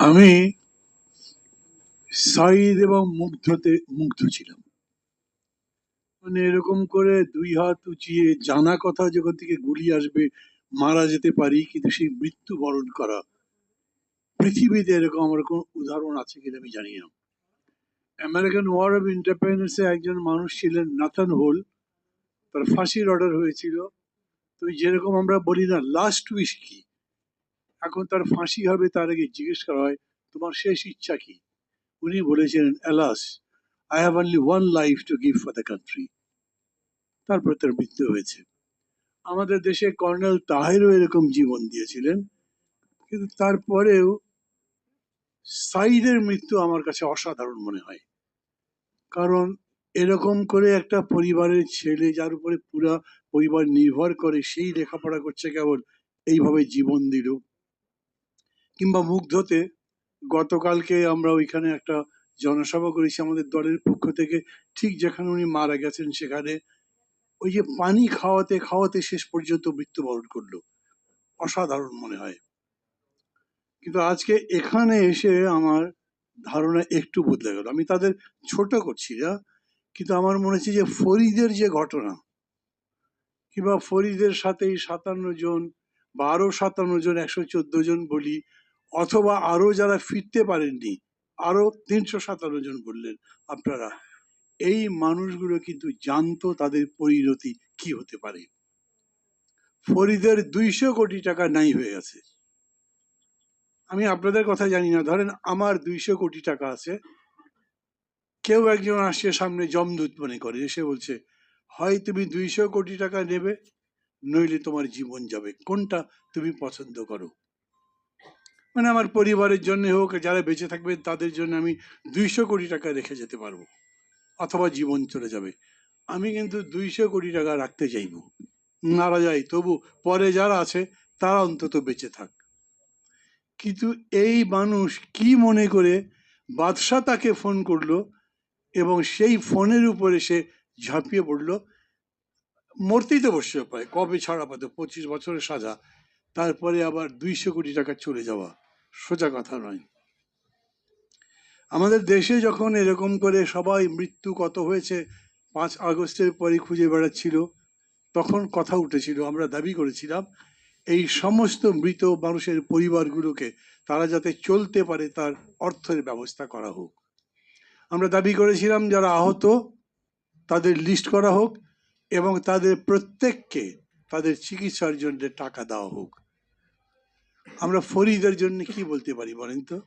আমি সাইদ এবং মুগ্ধতে, মুগ্ধ ছিলাম। মানে এরকম করে দুই হাত উঁচিয়ে জানা কথা যখন থেকে গুলি আসবে, মারা যেতে পারি, কিন্তু সেই মৃত্যু বরণ করা পৃথিবীতে এরকম আমার কোন উদাহরণ আছে কিনা আমি জানি না। আমেরিকান ওয়ার অফ ইন্ডিপেন্ডেন্সে একজন মানুষ ছিলেন নাথান হোল। তার ফাঁসির অর্ডার হয়েছিল। তো যেরকম আমরা বলি না, লাস্ট উইশ কি এখন তার ফাঁসি হবে, তার আগে জিজ্ঞেস করা হয়, তোমার শেষ ইচ্ছা কি? উনি বলেছিলেন, alas I have only one life to give for the country তারপর তার মৃত্যু হয়েছে। আমাদের দেশে কর্নেল তাহেরও এরকম জীবন দিয়েছিলেন, কিন্তু তারপরেও সাইদের মৃত্যু আমার কাছে অসাধারণ মনে হয়। কারণ এরকম করে একটা পরিবারের ছেলে যার উপরে পুরা পরিবার নির্ভর করে, সেই লেখাপড়া করছে কেবল, এইভাবে জীবন দিল। কিংবা মুগ্ধতে গতকালকে আমরা ওইখানে একটা জনসভা করেছি আমাদের দলের পক্ষ থেকে, ঠিক যেখানে উনি মারা গেছেন সেখানে। ওই যে পানি খাওয়াতে খাওয়াতে শেষ পর্যন্ত মৃত্যুবরণ করল। অসাধারণ মনে হয়। কিন্তু আজকে এখানে এসে আমার ধারণা একটু বদলে গেল। আমি তাদের ছোট করছি না, কিন্তু আমার মনে হচ্ছে যে ফরিদের যে ঘটনা, কিংবা ফরিদের সাথে এই সাতান্ন জন, বারো সাতান্ন জন, একশো চোদ্দ জন বলি অথবা আরও যারা ফিরতে পারেননি, আরও তিনশো সাতান্ন জন বললেন, আপনারা, এই মানুষগুলো কিন্তু জানতো তাদের পরিণতি কি হতে পারে। ফরিদের দুইশো কোটি টাকা নাই হয়ে গেছে। আমি আপনাদের কথা জানি না। ধরেন আমার দুইশো কোটি টাকা আছে। কেউ একজন আসছে সামনে জমদূত মনে করে এসে বলছে, হয় তুমি দুইশো কোটি টাকা নেবে, নইলে তোমার জীবন যাবে। কোনটা তুমি পছন্দ করো? মানে আমার পরিবারের জন্য হোক, যারা বেঁচে থাকবে তাদের জন্য আমি দুইশো কোটি টাকা রেখে যেতে পারব, অথবা জীবন চলে যাবে। আমি কিন্তু দুইশো কোটি টাকা রাখতে চাইব। মারা যাই তবু পরে যারা আছে, তারা অন্তত বেঁচে থাক। কিন্তু এই মানুষ কি মনে করে বাদশাহ তাকে ফোন করল এবং সেই ফোনের উপরে সে ঝাঁপিয়ে পড়ল? মূর্তিতে তো বসছে প্রায়। কবে ছাড়া পাতো পঁচিশ বছরের সাজা, তারপরে আবার দুইশো কোটি টাকা চলে যাওয়া। সোজা কথা নয়। আমাদের দেশে যখন এরকম করে সবাই মৃত্যু কত হয়েছে, পাঁচ আগস্টের পরে খুঁজে বেড়াচ্ছিল, তখন কথা উঠেছিল, আমরা দাবি করেছিলাম, এই সমস্ত মৃত মানুষের পরিবারগুলোকে তারা যাতে চলতে পারে, তার অর্থের ব্যবস্থা করা হোক। আমরা দাবি করেছিলাম, যারা আহত, তাদের লিস্ট করা হোক এবং তাদের প্রত্যেককে তাদের চিকিৎসার জন্য টাকা দেওয়া হোক। আমরা ফরিদের জন্য কি বলতে পারি বলেন তো?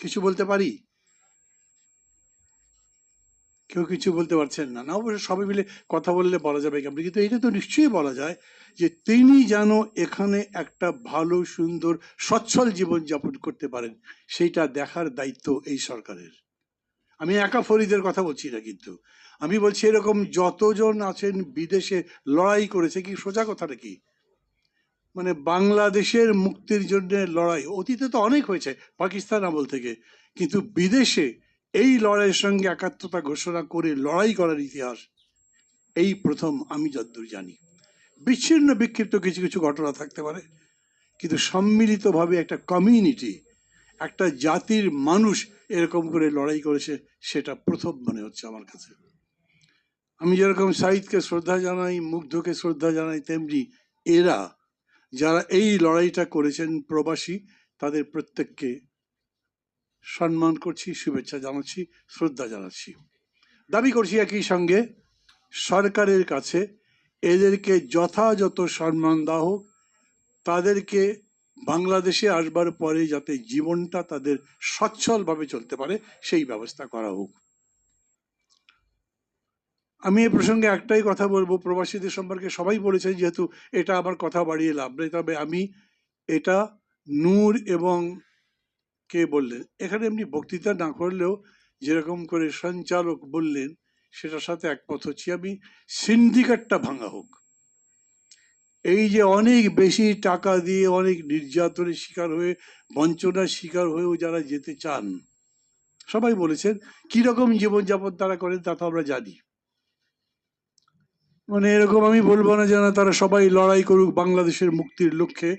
কিছু বলতে পারি? কেউ কিছু বলতে পারছেন না। না, অবশ্য সবাই মিলে কথা বললে বলা যাবে কেমন কিন্তু এটা তো নিশ্চয়ই বলা যায় যে তিনি যেন এখানে একটা ভালো, সুন্দর, সচ্ছল জীবন যাপন করতে পারেন, সেইটা দেখার দায়িত্ব এই সরকারের। আমি একা ফরিদের কথা বলছি না কিন্তু। আমি বলছি এরকম যতজন আছেন বিদেশে লড়াই করেছে কি সোজা কথাটা কি? মানে বাংলাদেশের মুক্তির জন্য লড়াই। অতীতে তো অনেক হয়েছে, পাকিস্তান আমল থেকে। কিন্তু বিদেশে এই লড়াইয়ের সঙ্গে একাত্মতা ঘোষণা করে লড়াই করার ইতিহাস, এই প্রথম আমি যতদূর জানি। বিচ্ছিন্ন বিক্ষিপ্ত কিছু কিছু ঘটনা থাকতে পারে, কিন্তু সম্মিলিতভাবে একটা কমিউনিটি একটা জাতির মানুষ এরকম করে লড়াই করেছে, সেটা প্রথম মনে হচ্ছে আমার কাছে। আমি যেরকম সাইদকে শ্রদ্ধা জানাই, মুগ্ধকে শ্রদ্ধা জানাই, তেমনি এরা যারা এই লড়াইটা করেছেন প্রবাসী, তাদের প্রত্যেককে সম্মান করছি, শুভেচ্ছা জানাচ্ছি, শ্রদ্ধা জানাচ্ছি। দাবি করছি একই সঙ্গে, সরকারের কাছে এদেরকে যথাযথ সম্মান দেওয়া হোক, তাদেরকে বাংলাদেশে আসবার পরে যাতে জীবনটা তাদের সচ্ছলভাবে চলতে পারে, সেই ব্যবস্থা করা হোক। আমি এ প্রসঙ্গে একটাই কথা বলব, প্রবাসীদের সম্পর্কে সবাই বলেছেন যেহেতু এটা আমার কথা বাড়িয়ে লাভ নেই। তবে আমি এটা নূর এবং কে বললেন? এখানে এমনি বক্তৃতা না করলেও যেরকম করে সঞ্চালক বললেন, সেটার সাথে একমত হচ্ছি আমি, সিন্ডিকেটটা ভাঙা হোক। এই যে অনেক বেশি টাকা দিয়ে অনেক নির্যাতনের শিকার হয়ে, বঞ্চনার শিকার হয়েও যারা যেতে চান, সবাই বলেছেন, কীরকম জীবনযাপন তারা করেন তা তো আমরা জানি। মানে এরকম আমি বলব না যে না, তারা সবাই লড়াই করুক বাংলাদেশের মুক্তির লক্ষ্যে।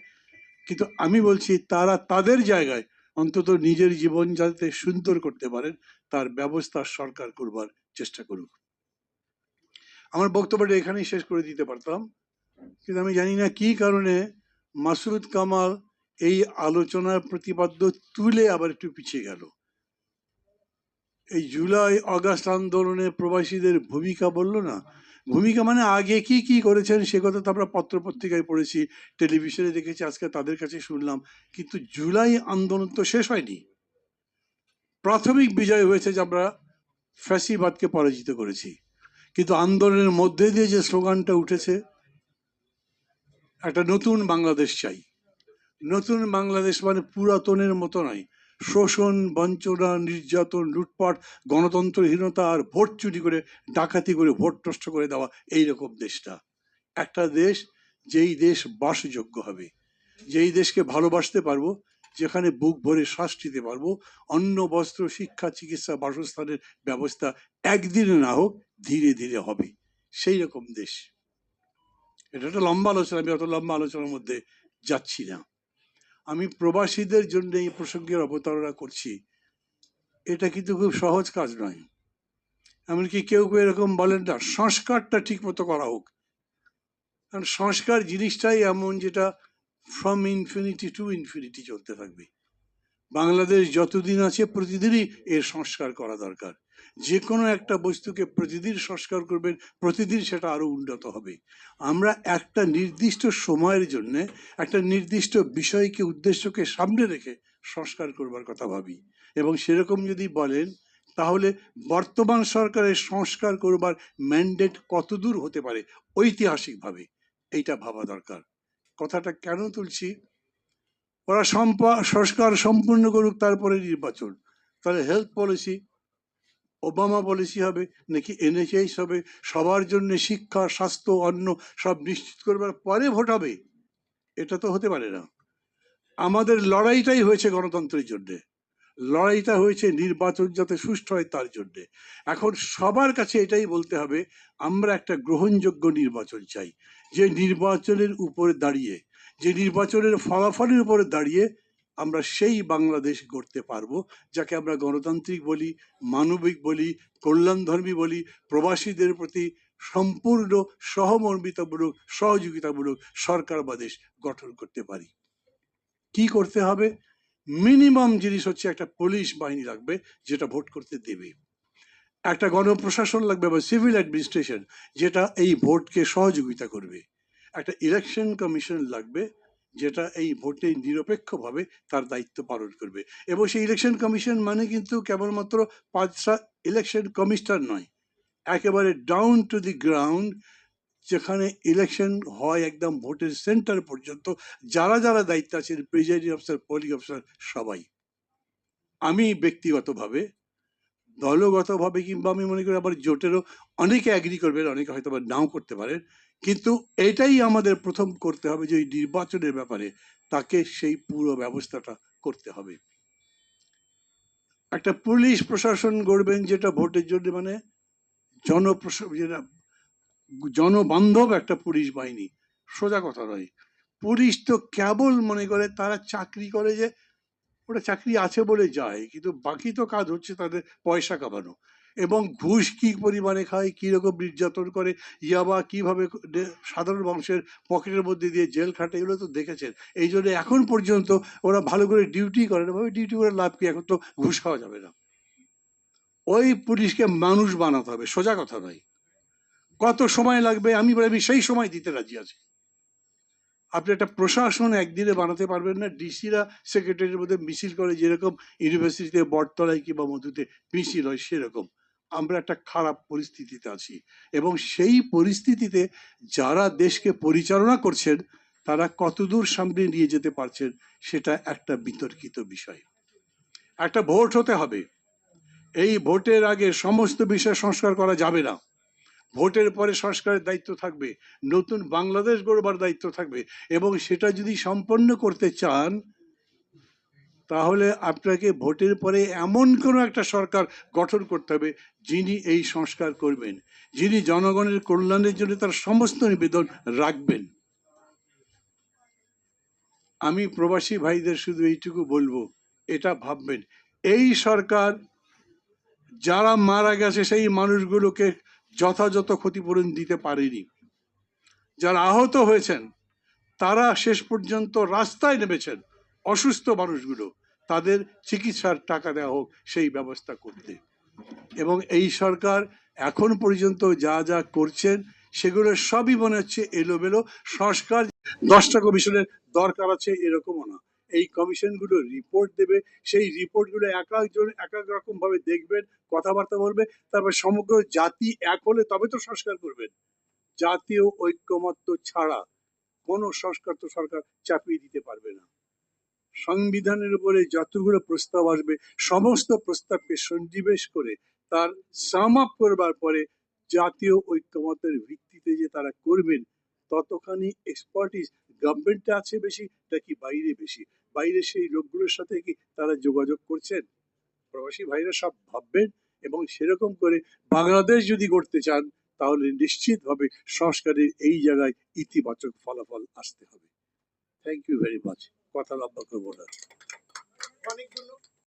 কিন্তু আমি বলছি, তারা তাদের জায়গায় অন্তত নিজের জীবন যাতে সুন্দর করতে পারেন, তার ব্যবস্থা সরকার করবার চেষ্টা করুক। আমার বক্তব্যটা এখানেই শেষ করে দিতে পারতাম। কিন্তু আমি জানি না কি কারণে মাসুদ কামাল এই আলোচনার প্রতিপাদ্য তুলে আবার একটু পিছিয়ে গেল। এই জুলাই অগাস্ট আন্দোলনে প্রবাসীদের ভূমিকা বলল না ভূমিকা মানে আগে কি কি করেছেন সে কথা তো আমরা পত্র পত্রিকায় পড়েছি, টেলিভিশনে দেখেছি, আজকে তাদের কাছে শুনলাম। কিন্তু জুলাই আন্দোলন তো শেষ হয়নি। প্রাথমিক বিজয় হয়েছে যে আমরা ফ্যাসিবাদকে পরাজিত করেছি। কিন্তু আন্দোলনের মধ্যে দিয়ে যে স্লোগানটা উঠেছে, একটা নতুন বাংলাদেশ চাই। নতুন বাংলাদেশ মানে পুরাতনের মতো নয় শোষণ, বঞ্চনা, নির্যাতন, লুটপাট, গণতন্ত্রহীনতা আর ভোট চুরি করে, ডাকাতি করে, ভোট নষ্ট করে দেওয়া এই রকম দেশটা। একটা দেশ, যেই দেশ বাসযোগ্য হবে। যেই দেশকে ভালোবাসতে পারব, যেখানে বুক ভরে শ্বাস নিতে পারব, অন্ন, বস্ত্র, শিক্ষা, চিকিৎসা, বাসস্থানের ব্যবস্থা একদিনে না হোক, ধীরে ধীরে হবে। সেই রকম দেশ। এটা একটা লম্বা আলোচনা, আমি অত লম্বা আলোচনার মধ্যে যাচ্ছি না। আমি প্রবাসীদের জন্য এই প্রসঙ্গের অবতারণা করছি। এটা কিন্তু খুব সহজ কাজ নয়। এমনকি কেউ কেউ এরকম বলেন না, সংস্কারটা ঠিক মতো করা হোক। কারণ সংস্কার জিনিসটাই এমন যেটা ফ্রম ইনফিনিটি টু ইনফিনিটি চলতে থাকবে। বাংলাদেশ যতদিন আছে প্রতিদিনই এর সংস্কার করা দরকার। যে কোনো একটা বস্তুকে প্রতিদিন সংস্কার করবেন, প্রতিদিন সেটা আরও উন্নত হবে। আমরা একটা নির্দিষ্ট সময়ের জন্য, একটা নির্দিষ্ট বিষয়কে, উদ্দেশ্যকে সামনে রেখে সংস্কার করবার কথা ভাবি। এবং সেরকম যদি বলেন, তাহলে বর্তমান সরকারের সংস্কার করবার ম্যান্ডেট কতদূর হতে পারে ঐতিহাসিকভাবে, এইটা ভাবা দরকার। কথাটা কেন তুলছি? ওরা সংস্কার সম্পূর্ণ করুক, তারপরে নির্বাচন। তাহলে হেলথ পলিসি ওবামা পলিসি হবে, নাকি এনএচএস হবে, সবার জন্য শিক্ষা, স্বাস্থ্য, অন্ন সব নিশ্চিত করবার পরে ভোট হবে। এটা তো হতে পারে না। আমাদের লড়াইটাই হয়েছে গণতন্ত্রের জন্য। লড়াইটা হয়েছে নির্বাচন যাতে সুষ্ঠু হয় তার জন্যে। এখন সবার কাছে এটাই বলতে হবে, আমরা একটা গ্রহণযোগ্য নির্বাচন চাই। যে নির্বাচনের উপরে দাঁড়িয়ে যে নির্বাচনের ফলাফলের উপরে দাঁড়িয়ে আমরা সেই বাংলাদেশ গড়তে পারব, যাকে আমরা গণতান্ত্রিক বলি, মানবিক বলি, কল্যাণধর্মী বলি, প্রবাসীদের প্রতি সম্পূর্ণ সহমর্মিতামূলক, সহযোগিতামূলক সরকার বা দেশ গঠন করতে পারি। কি করতে হবে? মিনিমাম জিনিস হচ্ছে একটা পুলিশ বাহিনী লাগবে, যেটা ভোট করতে দেবে। একটা গণপ্রশাসন লাগবে বা সিভিল অ্যাডমিনিস্ট্রেশন, যেটা এই ভোটকে সহযোগিতা করবে। একটা ইলেকশন কমিশন লাগবে, যেটা এই ভোটে নিরপেক্ষভাবে তার দায়িত্ব পালন করবে। এবং সেই ইলেকশন কমিশন মানে কিন্তু কেবলমাত্র পাঁচটা ইলেকশন কমিশনার নয়, একেবারে ডাউন টু দি গ্রাউন্ড যেখানে ইলেকশন হয় একদম ভোটের সেন্টার পর্যন্ত, যারা যারা দায়িত্ব আছেন প্রিজাইডিং অফিসার পোলিং অফিসার সবাই। আমি ব্যক্তিগতভাবে দলগতভাবে কিংবা আমি মনে করি আবার জোটেরও অনেকে অ্যাগ্রি করবেন, অনেকে হয়তো আবার নাও করতে পারেন। কিন্তু এটাই আমাদের প্রথম করতে হবে যে এই নির্বাচনের ব্যাপারে তাকে সেই পুরো ব্যবস্থাটা করতে হবে। একটা পুলিশ প্রশাসন গড়বেন যেটা ভোটের জন্য মানে জনপ্রশা যেটা জনবান্ধব একটা পুলিশ বাহিনী, সোজা কথা নয়। পুলিশ তো কেবল মনে করে তারা চাকরি করে যে ওটা চাকরি আছে বলে যায়, কিন্তু বাকি তো কাজ হচ্ছে তাদের পয়সা কামানো। এবং ঘুষ কি পরিমাণে খায় কীরকম নির্যাতন করে ইয়াবা কীভাবে সাধারণ মানুষের পকেটের মধ্যে দিয়ে জেল খাটে, এগুলো তো দেখেছেন। এই জন্য এখন পর্যন্ত ওরা ভালো করে ডিউটি করে না, ভাবে ডিউটি করে লাভ কি, এখন তো ঘুষ খাওয়া যাবে না। ওই পুলিশকে মানুষ বানাতে হবে, সোজা কথা নয়। কত সময় লাগবে, আমি বলি আমি সেই সময় দিতে রাজি আছি। আপনি একটা প্রশাসন একদিনে বানাতে পারবেন না, ডিসিরা সেক্রেটারির মধ্যে মিছিল করে যেরকম ইউনিভার্সিটিতে বটতলায় কিংবা মধুতে মিছিল হয় সেরকম। আমরা একটা খারাপ পরিস্থিতিতে আছি এবং সেই পরিস্থিতিতে যারা দেশকে পরিচালনা করছেন, তারা কতদূর সামনে নিয়ে যেতে পারছেন সেটা একটা বিতর্কিত বিষয়। একটা ভোট হতে হবে। এই ভোটের আগে সমস্ত বিষয় সংস্কার করা যাবে না। ভোটের পরে সংস্কারের দায়িত্ব থাকবে, নতুন বাংলাদেশ গড়বার দায়িত্ব থাকবে এবং সেটা যদি সম্পন্ন করতে চান, তাহলে আপনাকে ভোটের পরে এমন কোনো একটা সরকার গঠন করতে হবে যিনি এই সংস্কার করবেন, যিনি জনগণের কল্যাণের জন্য তার সমস্ত নিবেদন রাখবেন। আমি প্রবাসী ভাইদের শুধু এইটুকু বলব, এটা ভাববেন, এই সরকার যারা মারা গেছে সেই মানুষগুলোকে যথাযথ ক্ষতিপূরণ দিতে পারেনি। যারা আহত হয়েছেন, তারা শেষ পর্যন্ত রাস্তায় নেমেছেন। অসুস্থ মানুষগুলো, তাদের চিকিৎসার টাকা দেওয়া হোক, সেই ব্যবস্থা করতে। এবং এই সরকার এখন পর্যন্ত যা যা করছেন, সেগুলো সবই মনে হচ্ছে এলোমেলো। সংস্কার দশটা কমিশনের দরকার আছে, এরকমও না। এই কমিশনগুলো রিপোর্ট দেবে, সেই রিপোর্টগুলো এক একজন এক এক রকমভাবে দেখবেন, কথাবার্তা বলবে, তারপর সমগ্র জাতি এক হলে তবে তো সংস্কার করবেন। জাতীয় ঐক্যমত্য ছাড়া কোনো সংস্কার তো সরকার চাপিয়ে দিতে পারবে না। সংবিধানের উপরে যতগুলো প্রস্তাব আসবে, সমস্ত প্রস্তাবকে সন্নিবেশ করে তার সাম করবার পরে জাতীয় ঐক্যমতের ভিত্তিতে যে তারা করবেন ততখানি এক্সপার্টিস গভর্নমেন্টে আছে বেশি নাকি বাইরে বেশি? বাইরে সেই লোকগুলোর সাথে কি তারা যোগাযোগ করছেন? প্রবাসী ভাইরা সব ভাববেন এবং সেরকম করে বাংলাদেশ যদি গড়তে চান, তাহলে নিশ্চিতভাবে সংস্কারের এই জায়গায় ইতিবাচক ফলাফল আসতে হবে। থ্যাংক ইউ ভেরি মাচ কথা লম্বা করব না। অনেক